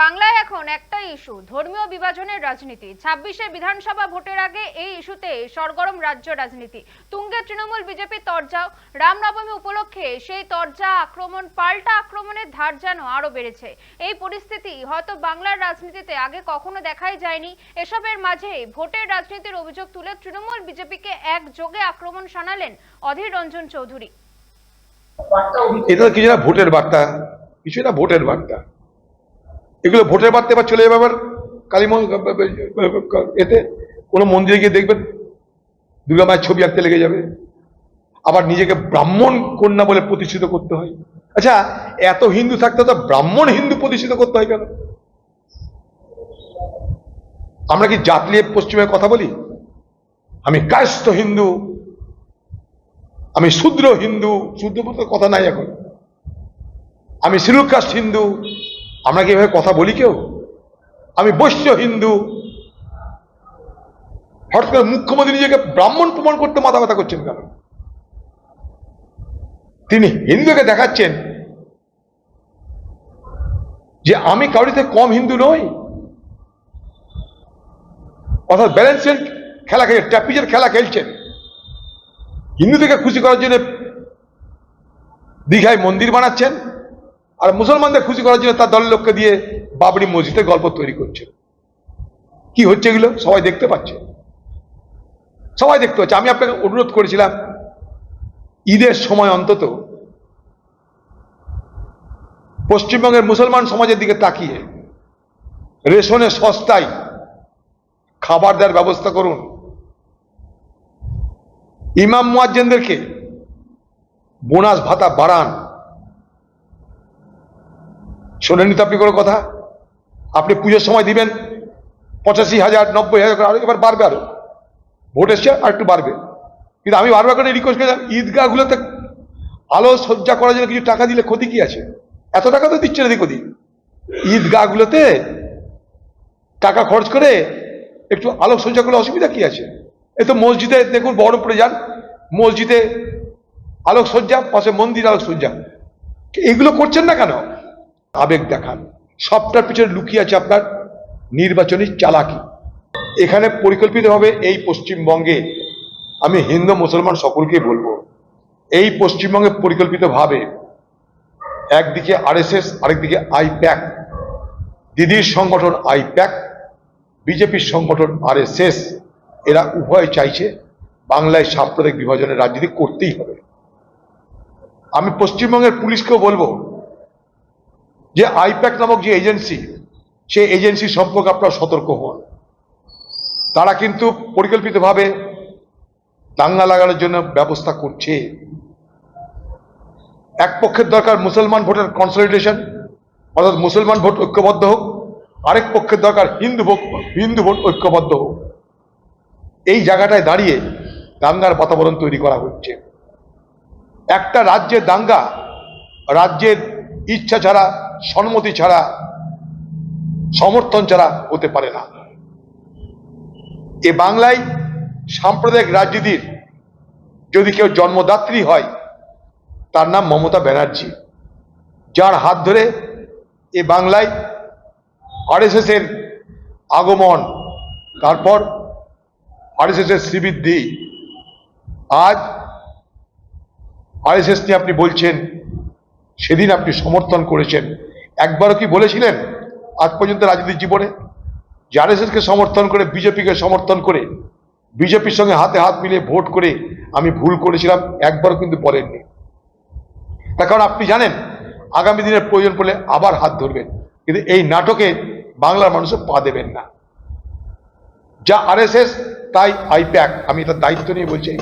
বাংলায় এখন একটাই ইস্যু ধর্মীয় বিভাজনের রাজনীতি। ছাব্বিশে বিধানসভা ভোটের আগে এই ইস্যুতে সরগরম রাজ্য রাজনীতি। তুঙ্গে তৃণমূল বিজেপি তরজাও, রামনবমী উপলক্ষে সেই তরজা আক্রমণ, পাল্টা আক্রমণের ধার যেন আরও বেড়েছে। এই পরিস্থিতি হয়তো বাংলার রাজনীতিতে আগে কখনো দেখাই যায়নি। এসবের মাঝে ভোটের রাজনীতির অভিযোগ তুলে তৃণমূল বিজেপিকে একযোগে আক্রমণ শানালেন অধীর রঞ্জন চৌধুরী। এটা কিছু না ভোটের বার্তা কিছু না ভোটের বার্তা। এগুলো ভোটের বার্তা এবার চলে যাবে আবার কালীমন এতে কোনো মন্দিরে গিয়ে দেখবেন দুর্গা মায়ের ছবি আঁকতে লেগে যাবে। আবার নিজেকে ব্রাহ্মণ কন্যা বলে প্রতিষ্ঠিত করতে হয়। আচ্ছা এত হিন্দু থাকতে তো ব্রাহ্মণ হিন্দু প্রতিষ্ঠিত করতে হয় কেন? আমরা কি জাত নিয়ে পশ্চিমে কথা বলি? আমি কায়স্থ হিন্দু, আমি শূদ্র হিন্দু শূদ্র কথা নাই এখন। আমি শিডিউল হিন্দু আমরা কি এভাবে কথা বলি কেউ? আমি বৈশ্য হিন্দু। হঠাৎ করে মুখ্যমন্ত্রী নিজেকে ব্রাহ্মণ প্রমাণ করতে মাথা ব্যথা করছেন কেন? তিনি হিন্দুকে দেখাচ্ছেন যে আমি কাউরিতে কম হিন্দু নই। অর্থাৎ ব্যালেন্সের খেলা খেলে ট্যাপিজের খেলা খেলছেন। হিন্দুদেরকে খুশি করার জন্য দীঘায় মন্দির বানাচ্ছেন। আর মুসলমানদের খুশি করার জন্য তার দলের লোককে দিয়ে বাবরি মসজিদের গল্প তৈরি করছে। কি হচ্ছে এগুলো? সবাই দেখতে পাচ্ছে। সবাই দেখতে পাচ্ছে। আমি আপনাকে অনুরোধ করেছিলাম, ঈদের সময় অন্তত পশ্চিমবঙ্গের মুসলমান সমাজের দিকে তাকিয়ে রেশনে সস্তায় খাবার দেওয়ার ব্যবস্থা করুন। ইমাম মুয়াজ্জেনদেরকে বোনাস ভাতা বাড়ান। শোনেননি তো আপনি কোনো কথা? আপনি পুজোর সময় দিবেন, পঁচাশি হাজার, নব্বই হাজার করে, আরও এবার বাড়বে আরও। ভোট এসছে, আর একটু বাড়বে। কিন্তু আমি বারবার করে রিকোয়েস্ট করলাম ঈদগাহগুলোতে আলো সজ্জা করার জন্য কিছু টাকা দিলে ক্ষতি কি আছে? এত টাকা তো দিচ্ছে না এদিক ওদিক। ঈদগাহগুলোতে টাকা খরচ করে একটু আলোক সজ্জা করলে অসুবিধা কি আছে? এ তো মসজিদে দেখুন, বহরমপুরে যান, মসজিদে আলোক সজ্জা পাশে মন্দির আলোক সজ্জা এগুলো করছেন না কেন? আবেগ দেখান। সবটার পিছনে লুকিয়ে আছে আপনার নির্বাচনী চালাকি। এখানে পরিকল্পিতভাবে এই পশ্চিমবঙ্গে আমি হিন্দু, মুসলমান সকলকে বলব, এই পশ্চিমবঙ্গে পরিকল্পিতভাবে একদিকে আরএসএস, আরেকদিকে আইপ্যাক, দিদির সংগঠন আইপ্যাক, বিজেপির সংগঠন আরএসএস, এরা উভয় চাইছে বাংলায় সাম্প্রদায়িক বিভাজনের রাজনীতি করতেই হবে। আমি পশ্চিমবঙ্গের পুলিশকেও বলব যে আইপ্যাক নামক যে এজেন্সি, সেই এজেন্সি সম্পর্কে আপনারা সতর্ক হন। তারা কিন্তু পরিকল্পিতভাবে দাঙ্গা লাগানোর জন্য ব্যবস্থা করছে। এক পক্ষের দরকার মুসলমান ভোটের কনসলিডেশন অর্থাৎ মুসলমান ভোট ঐক্যবদ্ধ হোক। আরেক পক্ষের দরকার হিন্দু ভোট হিন্দু ভোট ঐক্যবদ্ধ হোক। এই জায়গাটায় দাঁড়িয়ে দাঙ্গার বাতাবরণ তৈরি করা হচ্ছে। একটা রাজ্যের দাঙ্গা, রাজ্যের ইচ্ছা ছাড়া সম্মতি ছাড়া, সমর্থন ছাড়া হতে পারে না। এ বাংলায় সাম্প্রদায়িক রাজনীতির যদি কেউ জন্মদাত্রী হয়, তার নাম মমতা ব্যানার্জি, যার হাত ধরে এ বাংলায় এর আগমন, তারপর এর শ্রীবৃদ্ধি। আজ আরএসএস নিয়ে আপনি বলছেন, সেদিন আপনি সমর্থন করেছেন। একবারও কি বলেছিলেন আজ পর্যন্ত রাজনীতির জীবনে? যে আরএসএসকে সমর্থন করে বিজেপিকে সমর্থন করে বিজেপির সঙ্গে হাতে হাত মিলিয়ে ভোট করে আমি ভুল করেছিলাম, একবারও কিন্তু বলেননি। তার কারণ আপনি জানেন, আগামী দিনের প্রয়োজন পড়লে আবার হাত ধরবেন। কিন্তু এই নাটকে বাংলার মানুষের পা দেবেন না। যা আরএসএস তাই আইপ্যাক আমি এটার দায়িত্ব নিয়ে বলছি।